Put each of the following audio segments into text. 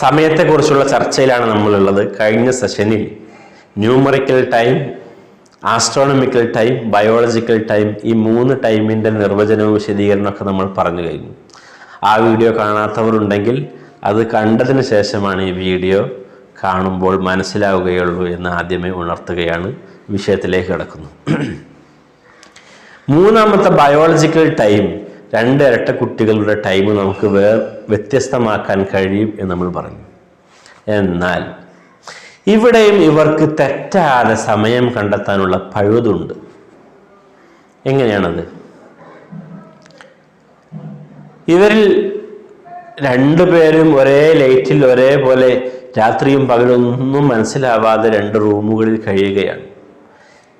സമയത്തെക്കുറിച്ചുള്ള ചർച്ചയിലാണ് നമ്മളുള്ളത്. കഴിഞ്ഞ സെഷനിൽ numerical time astronomical time biological time ഈ മൂന്ന് ടൈമിന്റെ നിർവചനവും വിശദീകരണമൊക്കെ നമ്മൾ പറഞ്ഞു കഴിഞ്ഞു. ആ വീഡിയോ കാണാത്തവരുണ്ടെങ്കിൽ അത് കണ്ടതിന് ശേഷമാണ് ഈ വീഡിയോ കാണുമ്പോൾ മനസ്സിലാവുകയുള്ളൂ എന്ന് ആദ്യമേ ഉണർത്തുകയാണ്. വിഷയത്തിലേക്ക് കിടക്കുന്നു. മൂന്നാമത്തെ ബയോളജിക്കൽ ടൈം രണ്ട് ഇരട്ട കുട്ടികളുടെ ടൈം നമുക്ക് വേ വ്യത്യസ്തമാക്കാൻ കഴിയും എന്ന് നമ്മൾ പറഞ്ഞു. എന്നാൽ ഇവിടെയും ഇവർക്ക് തെറ്റാതെ സമയം കണ്ടെത്താനുള്ള പഴുതുണ്ട്. എങ്ങനെയാണത്? ഇവരിൽ രണ്ടുപേരും ഒരേ ലൈറ്റിൽ ഒരേപോലെ രാത്രിയും പകലൊന്നും മനസ്സിലാവാതെ രണ്ട് റൂമുകളിൽ കഴിയുകയാണ്.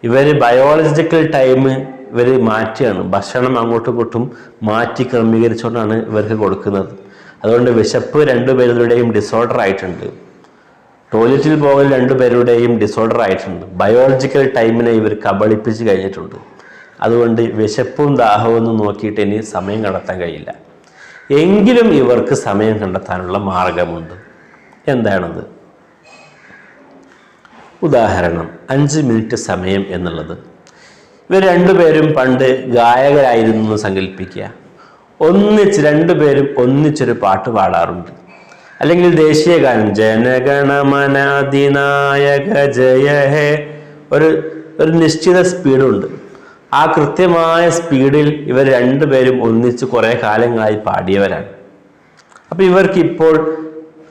ഇവർ ബയോളജിക്കൽ ടൈം ഇവർ മാറ്റിയാണ്. ഭക്ഷണം അങ്ങോട്ടും ഇങ്ങോട്ടും മാറ്റി ക്രമീകരിച്ചുകൊണ്ടാണ് ഇവർക്ക് കൊടുക്കുന്നത്. അതുകൊണ്ട് വിശപ്പ് രണ്ടുപേരുടെയും ഡിസോർഡർ ആയിട്ടുണ്ട്. ടോയ്ലറ്റിൽ പോകൽ രണ്ടുപേരുടെയും ഡിസോർഡർ ആയിട്ടുണ്ട്. ബയോളജിക്കൽ ടൈമിനെ ഇവർ കബളിപ്പിച്ച് കഴിഞ്ഞിട്ടുണ്ട്. അതുകൊണ്ട് വിശപ്പും ദാഹവും ഒന്നും നോക്കിയിട്ട് ഇനി സമയം കണ്ടെത്താൻ കഴിയില്ല. എങ്കിലും ഇവർക്ക് സമയം കണ്ടെത്താനുള്ള മാർഗമുണ്ട്. എന്താണത്? ഉദാഹരണം അഞ്ച് മിനിറ്റ് സമയം എന്നുള്ളത്. ഇവർ രണ്ടുപേരും പണ്ട് ഗായകരായിരുന്നു എന്ന് സങ്കല്പിക്കുക. ഒന്നിച്ച് രണ്ടുപേരും ഒന്നിച്ചൊരു പാട്ട് പാടാറുണ്ട്. അല്ലെങ്കിൽ ദേശീയ ഗാനം ജനഗണമനാധിനായക ജയ ഹേ ഒരു ഒരു നിശ്ചിത സ്പീഡുണ്ട്. ആ കൃത്യമായ സ്പീഡിൽ ഇവർ രണ്ടുപേരും ഒന്നിച്ച് കുറേ കാലങ്ങളായി പാടിയവരാണ്. അപ്പോൾ ഇവർക്ക് ഇപ്പോൾ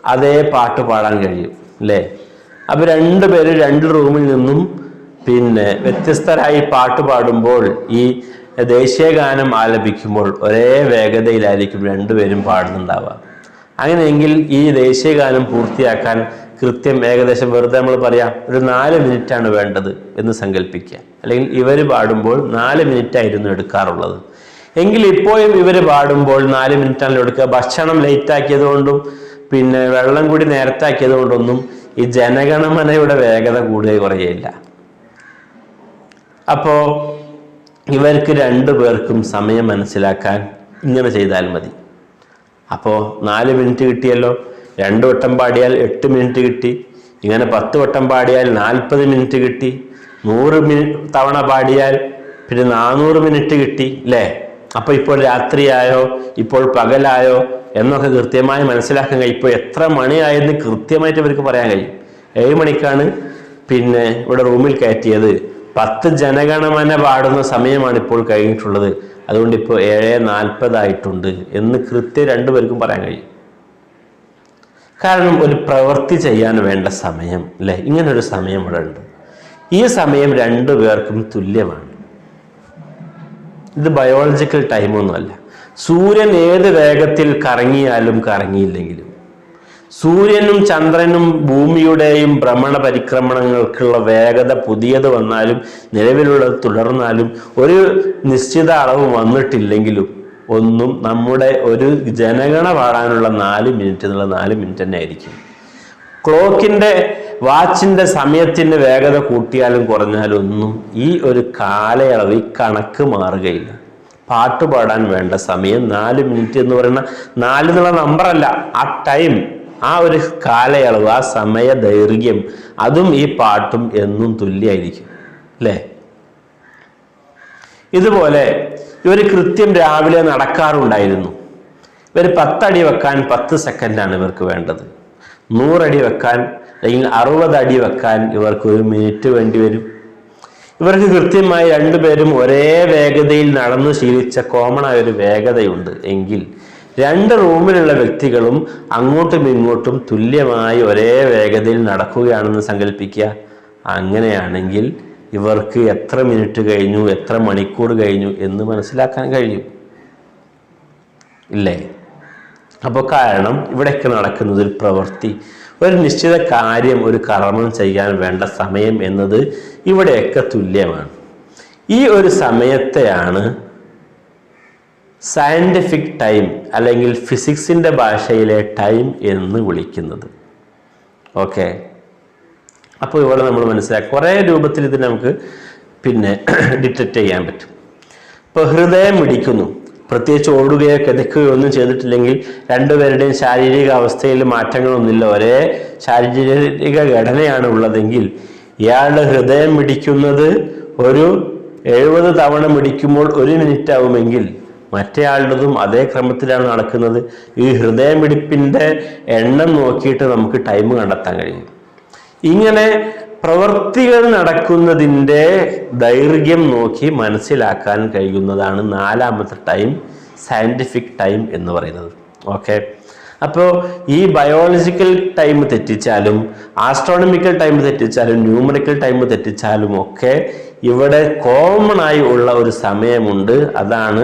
അതേ പാട്ട് പാടാൻ കഴിയും അല്ലേ? അപ്പോൾ രണ്ടുപേരും രണ്ട് റൂമിൽ നിന്നും പിന്നെ വ്യത്യസ്തരായി പാട്ട് പാടുമ്പോൾ ഈ ദേശീയ ഗാനം ആലപിക്കുമ്പോൾ ഒരേ വേഗതയിലായിരിക്കും രണ്ടുപേരും പാടുന്നുണ്ടാവുക. അങ്ങനെയെങ്കിൽ ഈ ദേശീയ ഗാനം പൂർത്തിയാക്കാൻ കൃത്യം ഏകദേശം വെറുതെ നമ്മൾ പറയാം ഒരു നാല് മിനിറ്റാണ് വേണ്ടത് എന്ന് സങ്കല്പിക്കുക അല്ലെങ്കിൽ ഇവർ പാടുമ്പോൾ നാല് മിനിറ്റ് ആയിരുന്നു എടുക്കാറുള്ളത്. എങ്കിൽ ഇപ്പോഴും ഇവർ പാടുമ്പോൾ നാല് മിനിറ്റാണല്ലോ എടുക്കുക. ഭക്ഷണം ലേറ്റ് ആക്കിയതുകൊണ്ടും പിന്നെ വെള്ളം കൂടി നേരത്താക്കിയത് കൊണ്ടൊന്നും ഈ ജനഗണമനയുടെ വേഗത കൂടുക കുറയില്ല അപ്പോൾ ഇവർക്ക് രണ്ടു പേർക്കും സമയം മനസ്സിലാക്കാൻ ഇങ്ങനെ ചെയ്താൽ മതി. അപ്പോൾ നാല് മിനിറ്റ് കിട്ടിയല്ലോ രണ്ട് വട്ടം പാടിയാൽ എട്ട് മിനിറ്റ് കിട്ടി ഇങ്ങനെ പത്ത് വട്ടം പാടിയാൽ നാൽപ്പത് മിനിറ്റ് കിട്ടി നൂറ് മിനിറ്റ് തവണ പാടിയാൽ പിന്നെ നാനൂറ് മിനിറ്റ് കിട്ടി അല്ലേ അപ്പോൾ ഇപ്പോൾ രാത്രിയായോ ഇപ്പോൾ പകലായോ എന്നൊക്കെ കൃത്യമായി മനസ്സിലാക്കാൻ കഴിയും. ഇപ്പോൾ എത്ര മണിയായെന്ന് കൃത്യമായിട്ട് ഇവർക്ക് പറയാൻ കഴിയും. ഏഴ് മണിക്കാണ് പിന്നെ ഇവിടെ റൂമിൽ കയറ്റിയത്. പത്ത് ജനഗണമന പാടുന്ന സമയമാണ് ഇപ്പോൾ കഴിഞ്ഞിട്ടുള്ളത്. അതുകൊണ്ട് ഇപ്പോൾ ഏഴ് നാൽപ്പതായിട്ടുണ്ട് എന്ന് കൃത്യം രണ്ടുപേർക്കും പറയാൻ കഴിയും. കാരണം ഒരു പ്രവൃത്തി ചെയ്യാൻ വേണ്ട സമയം അല്ലേ? ഇങ്ങനൊരു സമയം ഇവിടെ ഉണ്ട്. ഈ സമയം രണ്ടു പേർക്കും തുല്യമാണ്. ഇത് ബയോളജിക്കൽ ടൈമൊന്നുമല്ല സൂര്യൻ ഏത് വേഗത്തിൽ കറങ്ങിയാലും കറങ്ങിയില്ലെങ്കിലും സൂര്യനും ചന്ദ്രനും ഭൂമിയുടെയും ഭ്രമണ പരിക്രമണങ്ങൾക്കുള്ള വേഗത പുതിയത് വന്നാലും നിലവിലുള്ളത് തുടർന്നാലും ഒരു നിശ്ചിത അളവ് വന്നിട്ടില്ലെങ്കിലും ഒന്നും നമ്മുടെ ഒരു ജനഗണ പാടാനുള്ള നാല് മിനിറ്റ് എന്നുള്ള നാല് മിനിറ്റ് തന്നെ ആയിരിക്കും. ക്ലോക്കിന്റെ വാച്ചിന്റെ സമയത്തിന്റെ വേഗത കൂട്ടിയാലും കുറഞ്ഞാലും ഒന്നും ഈ ഒരു കാലയളവ് കണക്ക് മാറുകയില്ല. പാട്ട് പാടാൻ വേണ്ട സമയം നാല് മിനിറ്റ് എന്ന് പറയുന്ന നാല് എന്നുള്ള നമ്പറല്ല ആ ടൈം ആ ഒരു കാലയളവ് ആ സമയ ദൈർഘ്യം അതും ഈ പാട്ടും എന്നും തുല്യമായിരിക്കും അല്ലേ? ഇതുപോലെ ഇവർ കൃത്യം രാവിലെ നടക്കാറുണ്ടായിരുന്നു. ഇവർ പത്തടി വെക്കാൻ പത്ത് സെക്കൻഡാണ് ഇവർക്ക് വേണ്ടത്. നൂറടി വെക്കാൻ അല്ലെങ്കിൽ അറുപത് അടി വെക്കാൻ ഇവർക്ക് ഒരു മിനിറ്റ് വേണ്ടി വരും. ഇവർക്ക് കൃത്യമായി രണ്ടുപേരും ഒരേ വേഗതയിൽ നടന്നു ശീലിച്ച കോമൺ ഒരു വേഗതയുണ്ട്. എങ്കിൽ രണ്ട് റൂമിലുള്ള വ്യക്തികളും അങ്ങോട്ടും ഇങ്ങോട്ടും തുല്യമായി ഒരേ വേഗതയിൽ നടക്കുകയാണെന്ന് സങ്കല്പിക്കുക. അങ്ങനെയാണെങ്കിൽ ഇവർക്ക് എത്ര മിനിറ്റ് കഴിഞ്ഞു എത്ര മണിക്കൂർ കഴിഞ്ഞു എന്ന് മനസ്സിലാക്കാൻ കഴിയും. ഇല്ലേ? അപ്പോൾ കാരണം ഇവിടെയൊക്കെ നടക്കുന്നത് ഒരു പ്രവൃത്തി. ഒരു നിശ്ചിത കാര്യം ഒരു കർമ്മം ചെയ്യാൻ വേണ്ട സമയം എന്നത് ഇവിടെയൊക്കെ തുല്യമാണ്. ഈ ഒരു സമയത്തെയാണ് സയന്റിഫിക് ടൈം അല്ലെങ്കിൽ ഫിസിക്സിന്റെ ഭാഷയിലെ ടൈം എന്ന് വിളിക്കുന്നത്. ഓക്കെ അപ്പോൾ ഇവിടെ നമ്മൾ മനസ്സിലാക്കി. കുറേ രൂപത്തിൽ ഇത് നമുക്ക് പിന്നെ ഡിറ്റക്റ്റ് ചെയ്യാൻ പറ്റും. ഇപ്പോൾ ഹൃദയം ഇടിക്കുന്നു. പ്രത്യേകിച്ച് ഓടുകയോ കിതക്കുകയോ ഒന്നും ചെയ്തിട്ടില്ലെങ്കിൽ രണ്ടുപേരുടെയും ശാരീരിക അവസ്ഥയിൽ മാറ്റങ്ങളൊന്നുമില്ല. ഒരേ ശാരീരിക ഘടനയാണ് ഉള്ളതെങ്കിൽ ഇയാളുടെ ഹൃദയം മിടിക്കുന്നത് ഒരു എഴുപത് തവണ മിടിക്കുമ്പോൾ ഒരു മിനിറ്റ് ആവുമെങ്കിൽ മറ്റേയാളുടേതും അതേ ക്രമത്തിലാണ് നടക്കുന്നത്. ഈ ഹൃദയമിടിപ്പിന്റെ എണ്ണം നോക്കിയിട്ട് നമുക്ക് ടൈം കണ്ടെത്താൻ കഴിയും. ഇങ്ങനെ പ്രവൃത്തികൾ നടക്കുന്നതിന്റെ ദൈർഘ്യം നോക്കി മനസ്സിലാക്കാൻ കഴിയുന്നതാണ് നാലാമത്തെ ടൈം സയന്റിഫിക് ടൈം എന്ന് പറയുന്നത്. ഓക്കെ അപ്പോൾ ഈ ബയോളജിക്കൽ ടൈം തെറ്റിച്ചാലും ആസ്ട്രോണമിക്കൽ ടൈം തെറ്റിച്ചാലും ന്യൂമറിക്കൽ ടൈം തെറ്റിച്ചാലും ഒക്കെ ഇവിടെ കോമൺ ആയി ഉള്ള ഒരു സമയമുണ്ട്. അതാണ്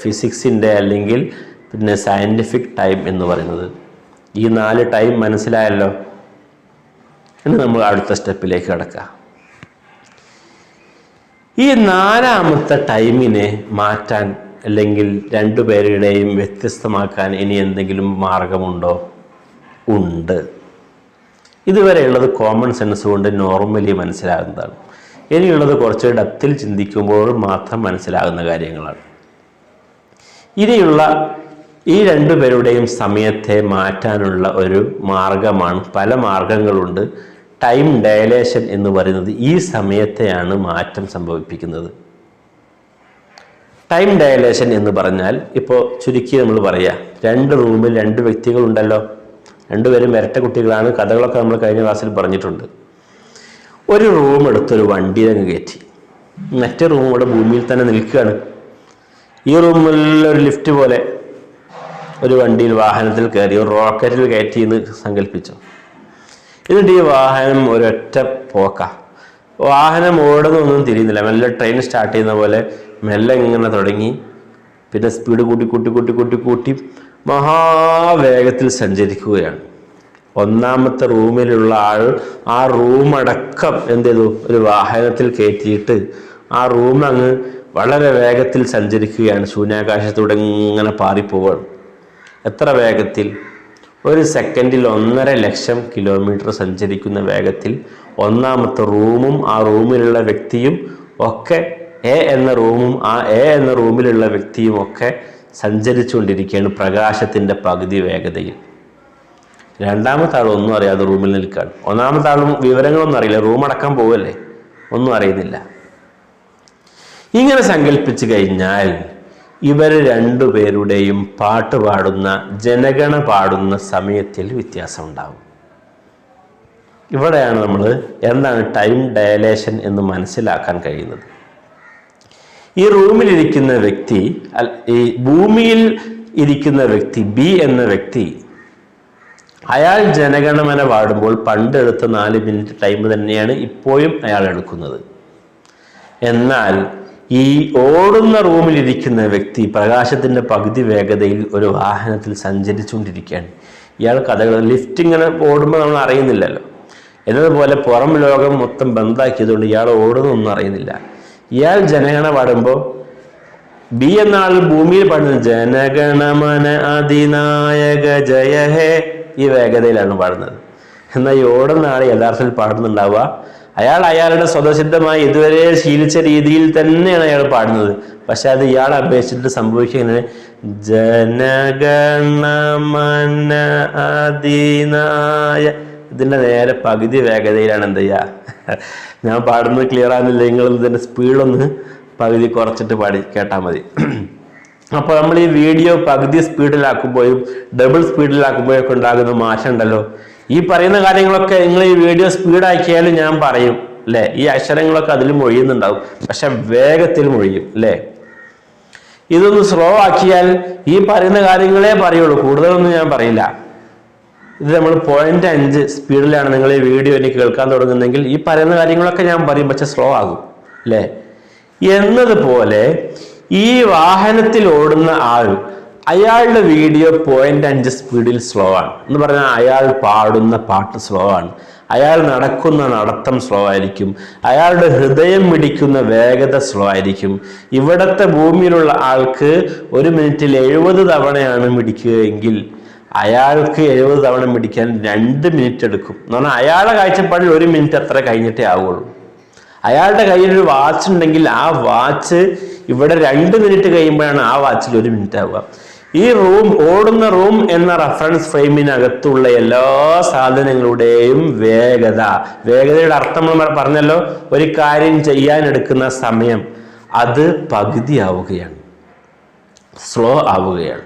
ഫിസിക്സിന്റെ അല്ലെങ്കിൽ പിന്നെ സയന്റിഫിക് ടൈം എന്ന് പറയുന്നത്. ഈ നാല് ടൈം മനസ്സിലായല്ലോ? ഇനി നമ്മൾ അടുത്ത സ്റ്റെപ്പിലേക്ക് കിടക്കാം. ഈ നാലാമത്തെ ടൈമിനെ മാറ്റാൻ അല്ലെങ്കിൽ രണ്ടുപേരുടെയും വ്യത്യസ്തമാക്കാൻ ഇനി എന്തെങ്കിലും മാർഗമുണ്ടോ? ഉണ്ട്. ഇതുവരെയുള്ളത് കോമൺ സെൻസ് കൊണ്ട് നോർമലി മനസ്സിലാകുന്നതാണ്. ഇനിയുള്ളത് കുറച്ച് ഡപ്തിൽ ചിന്തിക്കുമ്പോൾ മാത്രം മനസ്സിലാകുന്ന കാര്യങ്ങളാണ്. ഇനിയുള്ള ഈ രണ്ടു പേരുടെയും സമയത്തെ മാറ്റാനുള്ള ഒരു മാർഗമാണ് പല മാർഗങ്ങളുണ്ട്. ടൈം ഡയലേഷൻ എന്ന് പറയുന്നത് ഈ സമയത്തെയാണ് മാറ്റം സംഭവിപ്പിക്കുന്നത്. ടൈം ഡയലേഷൻ എന്ന് പറഞ്ഞാൽ ഇപ്പോൾ ചുരുക്കി നമ്മൾ പറയാം രണ്ട് റൂമിൽ രണ്ട് വ്യക്തികളുണ്ടല്ലോ. രണ്ടുപേരും ഇരട്ട കുട്ടികളാണ്. കഥകളൊക്കെ നമ്മൾ കഴിഞ്ഞ ക്ലാസ്സിൽ പറഞ്ഞിട്ടുണ്ട്. ഒരു റൂം എടുത്തൊരു വണ്ടി അങ്ങ് കയറ്റി. മറ്റേ റൂം ഇവിടെ ഭൂമിയിൽ തന്നെ നിൽക്കുകയാണ്. ഈ റൂമിൽ ഒരു ലിഫ്റ്റ് പോലെ ഒരു വണ്ടിയിൽ വാഹനത്തിൽ കയറി ഒരു റോക്കറ്റിൽ കയറ്റി എന്ന് സങ്കല്പിച്ചു. എന്നിട്ട് ഈ വാഹനം ഒരൊറ്റ പോക്ക. വാഹനം ഓടുന്നൊന്നും തിരിയുന്നില്ല. മെല്ലെ ട്രെയിൻ സ്റ്റാർട്ട് ചെയ്യുന്ന പോലെ മെല്ലെ ഇങ്ങനെ തുടങ്ങി. പിന്നെ സ്പീഡ് കൂട്ടി കൂട്ടി കൂട്ടി കൂട്ടി കൂട്ടി മഹാവേഗത്തിൽ സഞ്ചരിക്കുകയാണ്. ഒന്നാമത്തെ റൂമിലുള്ള ആൾ ആ റൂം അടക്കം എന്ത് ചെയ്തു ഒരു വാഹനത്തിൽ കയറ്റിയിട്ട് ആ റൂം അങ്ങ് വളരെ വേഗത്തിൽ സഞ്ചരിക്കുകയാണ്. ശൂന്യാകാശത്തൂടെ ഇങ്ങനെ പാറിപ്പോവുകയാണ് എത്ര വേഗത്തിൽ? ഒരു സെക്കൻഡിൽ ഒന്നര ലക്ഷം കിലോമീറ്റർ സഞ്ചരിക്കുന്ന വേഗത്തിൽ ഒന്നാമത്തെ റൂമും ആ റൂമിലുള്ള വ്യക്തിയും ഒക്കെ എ എന്ന റൂമും ആ എ എന്ന റൂമിലുള്ള വ്യക്തിയും ഒക്കെ സഞ്ചരിച്ചുകൊണ്ടിരിക്കുകയാണ് പ്രകാശത്തിന്റെ പകുതി വേഗതയിൽ. രണ്ടാമത്തെ ആൾ ഒന്നും അറിയാതെ റൂമിൽ നിൽക്കുകയാണ് ഒന്നാമത്തെ ആളും വിവരങ്ങളൊന്നും അറിയില്ല. റൂം അടക്കാൻ പോവല്ലേ? ഒന്നും അറിയുന്നില്ല. ഇങ്ങനെ സങ്കല്പിച്ചു കഴിഞ്ഞാൽ ഇവർ രണ്ടുപേരുടെയും പാട്ട് പാടുന്ന ജനഗണ പാടുന്ന സമയത്തിൽ വ്യത്യാസം ഉണ്ടാവും. ഇവിടെയാണ് നമ്മൾ എന്താണ് ടൈം ഡയലേഷൻ എന്ന് മനസ്സിലാക്കാൻ കഴിയുന്നത്. ഈ റൂമിലിരിക്കുന്ന വ്യക്തി ഈ ഭൂമിയിൽ ഇരിക്കുന്ന വ്യക്തി ബി എന്ന വ്യക്തി അയാൾ ജനഗണമന പാടുമ്പോൾ പണ്ട് എടുത്ത നാല് മിനിറ്റ് ടൈം തന്നെയാണ് ഇപ്പോഴും അയാൾ എടുക്കുന്നത്. എന്നാൽ ഈ ഓടുന്ന റൂമിലിരിക്കുന്ന വ്യക്തി പ്രകാശത്തിന്റെ പകുതി വേഗതയിൽ ഒരു വാഹനത്തിൽ സഞ്ചരിച്ചുകൊണ്ടിരിക്കുകയാണ്. ഇയാൾ കഥകൾ ലിഫ്റ്റ് ഇങ്ങനെ ഓടുമ്പോൾ നമ്മൾ അറിയുന്നില്ലല്ലോ. എന്നതുപോലെ പുറം ലോകം മൊത്തം ബന്ധാക്കിയതുകൊണ്ട് ഇയാൾ ഓടുന്നൊന്നും അറിയുന്നില്ല. ഇയാൾ ജനഗണ പാടുമ്പോൾ ബി എന്ന ആൾ ഭൂമിയിൽ പാടുന്നത് ജനഗണമന അതിനായക ജയ ഹേ ഈ വേഗതയിലാണ് പാടുന്നത്. എന്നാൽ ഈ ഓടുന്ന ആൾ യഥാർത്ഥത്തിൽ പാടുന്നുണ്ടാവുക. അയാൾ അയാളുടെ സ്വതസിദ്ധമായി ഇതുവരെ ശീലിച്ച രീതിയിൽ തന്നെയാണ് അയാൾ പാടുന്നത്. പക്ഷെ അത് ഇയാൾ അപേക്ഷിച്ചിട്ട് സംഭവിക്കുന്നത് ജനഗണമന അതിനായ ഇതിന്റെ നേരെ പകുതി വേഗതയിലാണ് എന്ത് ചെയ്യുക? ഞാൻ പാടുന്നത് ക്ലിയർ ആകുന്നില്ല നിങ്ങൾ ഇതിന്റെ സ്പീഡൊന്ന് പകുതി കുറച്ചിട്ട് പാടി കേട്ടാൽ മതി. അപ്പോൾ നമ്മൾ ഈ വീഡിയോ പകുതി സ്പീഡിലാക്കുമ്പോഴും ഡബിൾ സ്പീഡിലാക്കുമ്പോഴും ഒക്കെ ഉണ്ടാകുന്ന മാറ്റം ഉണ്ടല്ലോ ഈ പറയുന്ന കാര്യങ്ങളൊക്കെ നിങ്ങൾ ഈ വീഡിയോ സ്പീഡാക്കിയാലും ഞാൻ പറയും അല്ലേ? ഈ അക്ഷരങ്ങളൊക്കെ അതിൽ മൊഴിയുന്നുണ്ടാവും പക്ഷെ വേഗത്തിൽ മൊഴിയും അല്ലേ? ഇതൊന്ന് സ്ലോ ആക്കിയാൽ ഈ പറയുന്ന കാര്യങ്ങളെ പറയുള്ളൂ കൂടുതലൊന്നും ഞാൻ പറയില്ല. ഇത് നമ്മൾ പോയിന്റ് അഞ്ച് സ്പീഡിലാണ് നിങ്ങൾ ഈ വീഡിയോ എനിക്ക് കേൾക്കാൻ തുടങ്ങുന്നെങ്കിൽ ഈ പറയുന്ന കാര്യങ്ങളൊക്കെ ഞാൻ പറയും പക്ഷെ സ്ലോ ആകും അല്ലേ? എന്നതുപോലെ ഈ വാഹനത്തിൽ ഓടുന്ന ആൾ അയാളുടെ വീഡിയോ പോയിന്റ് അഞ്ച് സ്പീഡിൽ സ്ലോ ആണ്. എന്ന് പറഞ്ഞാൽ അയാൾ പാടുന്ന പാട്ട് സ്ലോ ആണ്. അയാൾ നടക്കുന്ന നടത്തം സ്ലോ ആയിരിക്കും. അയാളുടെ ഹൃദയം മിടിക്കുന്ന വേഗത സ്ലോ ആയിരിക്കും. ഇവിടത്തെ ഭൂമിയിലുള്ള ആൾക്ക് ഒരു മിനിറ്റിൽ എഴുപത് തവണയാണ് മിടിക്കുകയെങ്കിൽ അയാൾക്ക് എഴുപത് തവണ മിടിക്കാൻ രണ്ട് മിനിറ്റ് എടുക്കും. എന്ന് പറഞ്ഞാൽ അയാളുടെ കാഴ്ചപ്പാടിൽ ഒരു മിനിറ്റ് അത്ര കഴിഞ്ഞിട്ടേ ആവുള്ളൂ. അയാളുടെ കയ്യിൽ ഒരു വാച്ച് ഉണ്ടെങ്കിൽ ആ വാച്ച് ഇവിടെ രണ്ട് മിനിറ്റ് കഴിയുമ്പോഴാണ് ആ വാച്ചിൽ ഒരു മിനിറ്റ് ആവുക. ഈ റൂം ഓടുന്ന റൂം എന്ന റഫറൻസ് ഫ്രെയിമിനകത്തുള്ള എല്ലാ സാധനങ്ങളുടെയും വേഗത. വേഗതയുടെ അർത്ഥം നമ്മൾ പറഞ്ഞല്ലോ ഒരു കാര്യം ചെയ്യാൻ എടുക്കുന്ന സമയം. അത് പകുതിയാവുകയാണ് സ്ലോ ആവുകയാണ്.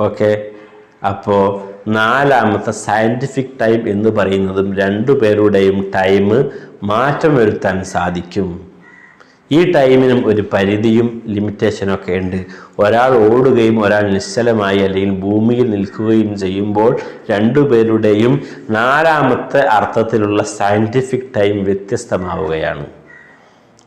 ഓക്കെ അപ്പോ നാലാമത്തെ സയന്റിഫിക് ടൈം എന്ന് പറയുന്നതും രണ്ടു പേരുടെയും ടൈം മാറ്റം വരുത്താൻ സാധിക്കും. ഈ ടൈമിനും ഒരു പരിധിയും ലിമിറ്റേഷനും ഒക്കെ ഉണ്ട്. ഒരാൾ ഓടുകയും ഒരാൾ നിശ്ചലമായി അല്ലെങ്കിൽ ഭൂമിയിൽ നിൽക്കുകയും ചെയ്യുമ്പോൾ രണ്ടുപേരുടെയും നാലാമത്തെ അർത്ഥത്തിലുള്ള സയന്റിഫിക് ടൈം വ്യത്യസ്തമാവുകയാണ്.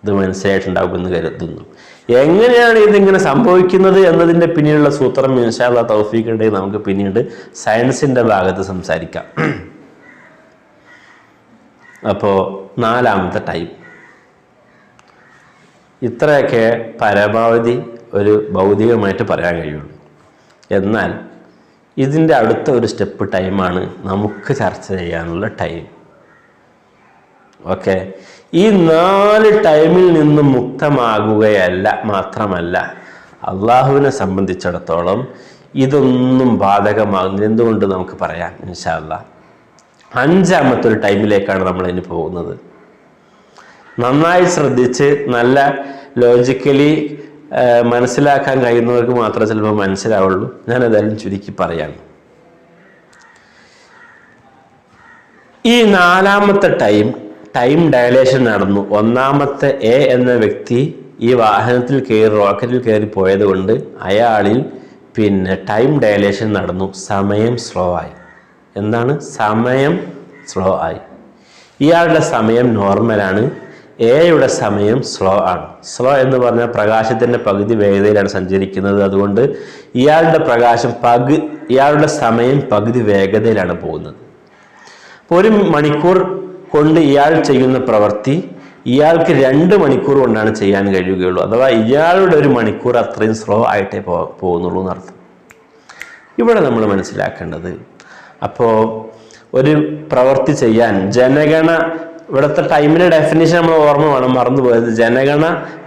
ഇത് മനസ്സിലായിട്ടുണ്ടാകുമെന്ന് കരുതുന്നു. എങ്ങനെയാണ് ഇതിങ്ങനെ സംഭവിക്കുന്നത് എന്നതിന്റെ പിന്നിലുള്ള സൂത്രം ഇൻഷാല്ല തൗഫീഖിന്റെ നമുക്ക് പിന്നീട് സയൻസിന്റെ ഭാഗത്ത് സംസാരിക്കാം. അപ്പോൾ നാലാമത്തെ ടൈം ഇത്രയൊക്കെ പരമാവധി ഒരു ഭൗതികമായിട്ട് പറയാൻ കഴിയുള്ളൂ. എന്നാൽ ഇതിന്റെ അടുത്ത ഒരു സ്റ്റെപ്പ് ടൈമാണ് നമുക്ക് ചർച്ച ചെയ്യാനുള്ള ടൈം. ഓക്കെ? ഈ നാല് ടൈമിൽ നിന്നും മുക്തമാകുകയല്ല മാത്രമല്ല അള്ളാഹുവിനെ സംബന്ധിച്ചിടത്തോളം ഇതൊന്നും ബാധകമാകുന്നില്ല. എന്തുകൊണ്ട് നമുക്ക് പറയാം? ഇൻഷാല്ല അഞ്ചാമത്തെ ഒരു ടൈമിലേക്കാണ് നമ്മൾ ഇനി പോകുന്നത്. നന്നായി ശ്രദ്ധിച്ച് നല്ല ലോജിക്കലി മനസ്സിലാക്കാൻ കഴിയുന്നവർക്ക് മാത്രമേ ചിലപ്പോൾ മനസ്സിലാവുള്ളൂ. ഞാൻ ഏതായാലും ചുരുക്കി പറയാം ഈ നാലാമത്തെ ടൈം ടൈം ഡയലേഷൻ നടന്നു. ഒന്നാമത്തെ എ എന്ന വ്യക്തി ഈ വാഹനത്തിൽ കയറി റോക്കറ്റിൽ കയറി പോയത് കൊണ്ട് അയാളിൽ പിന്നെ ടൈം ഡയലേഷൻ നടന്നു. സമയം സ്ലോ ആയി. എന്താണ്? സമയം സ്ലോ ആയി. ഇയാളുടെ സമയം നോർമലാണ് എയുടെ സമയം സ്ലോ ആണ്. സ്ലോ എന്ന് പറഞ്ഞാൽ പ്രകാശത്തിന്റെ പകുതി വേഗതയിലാണ് സഞ്ചരിക്കുന്നത്. അതുകൊണ്ട് ഇയാളുടെ പ്രകാശം പകു ഇയാളുടെ സമയം പകുതി വേഗതയിലാണ് പോകുന്നത്. അപ്പോൾ ഒരു മണിക്കൂർ കൊണ്ട് ഇയാൾ ചെയ്യുന്ന പ്രവൃത്തി ഇയാൾക്ക് രണ്ട് മണിക്കൂർ കൊണ്ടാണ് ചെയ്യാൻ കഴിയുകയുള്ളൂ. അഥവാ ഇയാളുടെ ഒരു മണിക്കൂർ അത്രയും സ്ലോ ആയിട്ടേ പോ പോകുന്നുള്ളൂ എന്നർത്ഥം. ഇവിടെ നമ്മൾ മനസ്സിലാക്കേണ്ടത് അപ്പോൾ ഒരു പ്രവൃത്തി ചെയ്യാൻ ജനഗണ ഇവിടുത്തെ ടൈമിന്റെ ഡെഫിനേഷൻ നമ്മൾ ഓർമ്മ വേണം. മറന്നുപോയത് ജനഗണ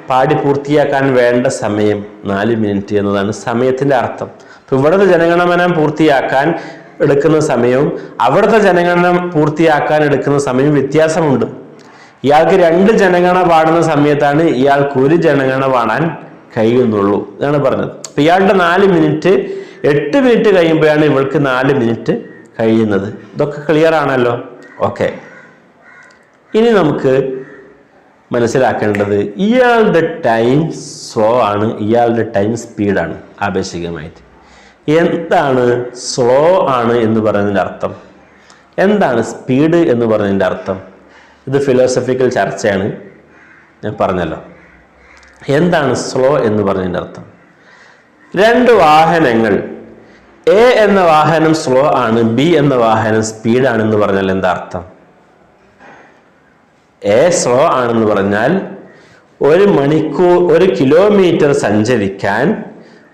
പാടി പൂർത്തിയാക്കാൻ വേണ്ട സമയം നാല് മിനിറ്റ് എന്നതാണ് സമയത്തിന്റെ അർത്ഥം. അപ്പോൾ ഇവിടുത്തെ ജനഗണമനം പൂർത്തിയാക്കാൻ എടുക്കുന്ന സമയവും അവിടുത്തെ ജനഗണന പൂർത്തിയാക്കാൻ എടുക്കുന്ന സമയവും വ്യത്യാസമുണ്ട്. ഇയാൾക്ക് രണ്ട് ജനഗണ പാടുന്ന സമയത്താണ് ഇയാൾക്ക് ഒരു ജനഗണ പാടാൻ കഴിയുന്നുള്ളൂ എന്നാണ് പറഞ്ഞത്. അപ്പൊ ഇയാളുടെ നാല് മിനിറ്റ് എട്ട് മിനിറ്റ് കഴിയുമ്പോഴാണ് ഇവൾക്ക് നാല് മിനിറ്റ് കഴിയുന്നത്. ഇതൊക്കെ ക്ലിയർ ആണല്ലോ? ഓക്കെ ഇനി നമുക്ക് മനസ്സിലാക്കേണ്ടത് ഇയാളുടെ ടൈം സ്ലോ ആണ് ഇയാളുടെ ടൈം സ്പീഡാണ് ആപേക്ഷികമായിട്ട്. എന്താണ് സ്ലോ ആണ് എന്ന് പറയുന്നതിന്റെ അർത്ഥം? എന്താണ് സ്പീഡ് എന്ന് പറയുന്നതിന്റെ അർത്ഥം? ഇത് ഫിലോസഫിക്കൽ ചർച്ചയാണ്. ഞാൻ പറഞ്ഞല്ലോ. എന്താണ് സ്ലോ എന്ന് പറഞ്ഞതിന്റെ അർത്ഥം? രണ്ട് വാഹനങ്ങൾ എ എന്ന വാഹനം സ്ലോ ആണ് ബി എന്ന വാഹനം സ്പീഡാണെന്ന് പറഞ്ഞാൽ എന്താ അർത്ഥം? എ സ്ലോ ആണെന്ന് പറഞ്ഞാൽ ഒരു മണിക്കൂർ ഒരു കിലോമീറ്റർ സഞ്ചരിക്കാൻ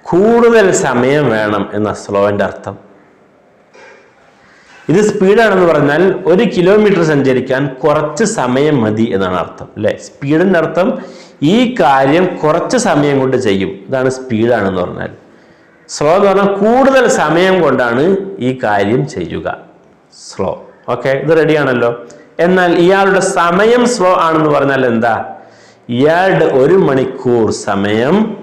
കൂടുതൽ സമയം വേണം എന്ന സ്ലോവിന്റെ അർത്ഥം. ഇത് സ്പീഡാണെന്ന് പറഞ്ഞാൽ ഒരു കിലോമീറ്റർ സഞ്ചരിക്കാൻ കുറച്ച് സമയം മതി എന്നാണ് അർത്ഥം അല്ലേ? സ്പീഡിന്റെ അർത്ഥം ഈ കാര്യം കുറച്ച് സമയം കൊണ്ട് ചെയ്യും. ഇതാണ് സ്പീഡാണെന്ന് പറഞ്ഞാൽ. സ്ലോ എന്ന് പറഞ്ഞാൽ കൂടുതൽ സമയം കൊണ്ടാണ് ഈ കാര്യം ചെയ്യുക. സ്ലോ. ഓക്കെ ഇത് റെഡിയാണല്ലോ? എന്നാൽ ഇയാളുടെ സമയം സ്ലോ ആണെന്ന് പറഞ്ഞാൽ എന്താ? ഇയാളുടെ ഒരു മണിക്കൂർ സമയം.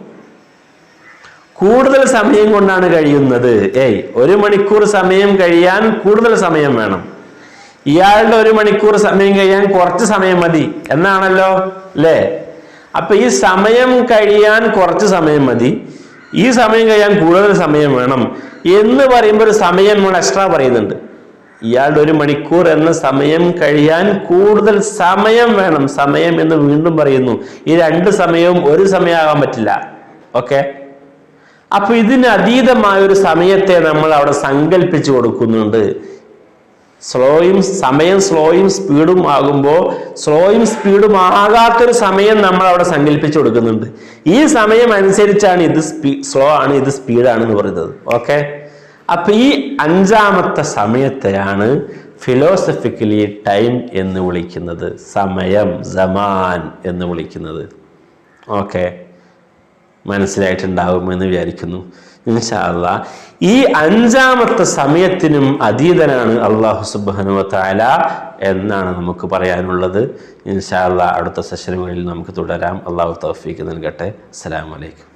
കൂടുതൽ സമയം കൊണ്ടാണ് കഴിയുന്നത്. ഏയ് ഒരു മണിക്കൂർ സമയം കഴിയാൻ കൂടുതൽ സമയം വേണം. ഇയാളുടെ ഒരു മണിക്കൂർ സമയം കഴിയാൻ കുറച്ച് സമയം മതി. എന്നാണല്ലോ? അല്ലേ അപ്പൊ ഈ സമയം കഴിയാൻ കുറച്ച് സമയം മതി. ഈ സമയം കഴിയാൻ കൂടുതൽ സമയം വേണം എന്ന് പറയുമ്പോൾ ഒരു സമയം നമ്മൾ എക്സ്ട്രാ പറയുന്നുണ്ട്. ഇയാളുടെ ഒരു മണിക്കൂർ എന്ന സമയം കഴിയാൻ കൂടുതൽ സമയം വേണം. സമയം എന്ന് വീണ്ടും പറയുന്നു. ഈ രണ്ട് സമയവും ഒരു സമയമാകാൻ പറ്റില്ല. ഓക്കെ? അപ്പൊ ഇതിന് അതീതമായ ഒരു സമയത്തെ നമ്മൾ അവിടെ സങ്കല്പിച്ചു കൊടുക്കുന്നുണ്ട്. സ്ലോയും സമയം സ്ലോയും സ്പീഡും ആകുമ്പോൾ സ്ലോയും സ്പീഡും ആകാത്തൊരു സമയം നമ്മൾ അവിടെ സങ്കല്പിച്ചു കൊടുക്കുന്നുണ്ട്. ഈ സമയം അനുസരിച്ചാണ് ഇത് സ്പീ സ്ലോ ആണ് ഇത് സ്പീഡാണ് എന്ന് പറയുന്നത്. ഓക്കെ? അപ്പൊ ഈ അഞ്ചാമത്തെ സമയത്തെയാണ് ഫിലോസഫിക്കലി ടൈം എന്ന് വിളിക്കുന്നത്. സമയം ജമാൻ എന്ന് വിളിക്കുന്നത്. ഓക്കെ മനസ്സിലായിട്ടുണ്ടാവുമെന്ന് വിചാരിക്കുന്നു. ഇൻഷാല്ല ഈ അഞ്ചാമത്തെ സമയത്തിനും അതീതനാണ് അള്ളാഹു സുബാനുവ താല എന്നാണ് നമുക്ക് പറയാനുള്ളത്. ഇൻഷാല്ല അടുത്ത സെഷനുകളിൽ നമുക്ക് തുടരാം. അള്ളാഹു തൗഫീക്ക് നൽകട്ടെ. അസ്സാം അലൈക്കും.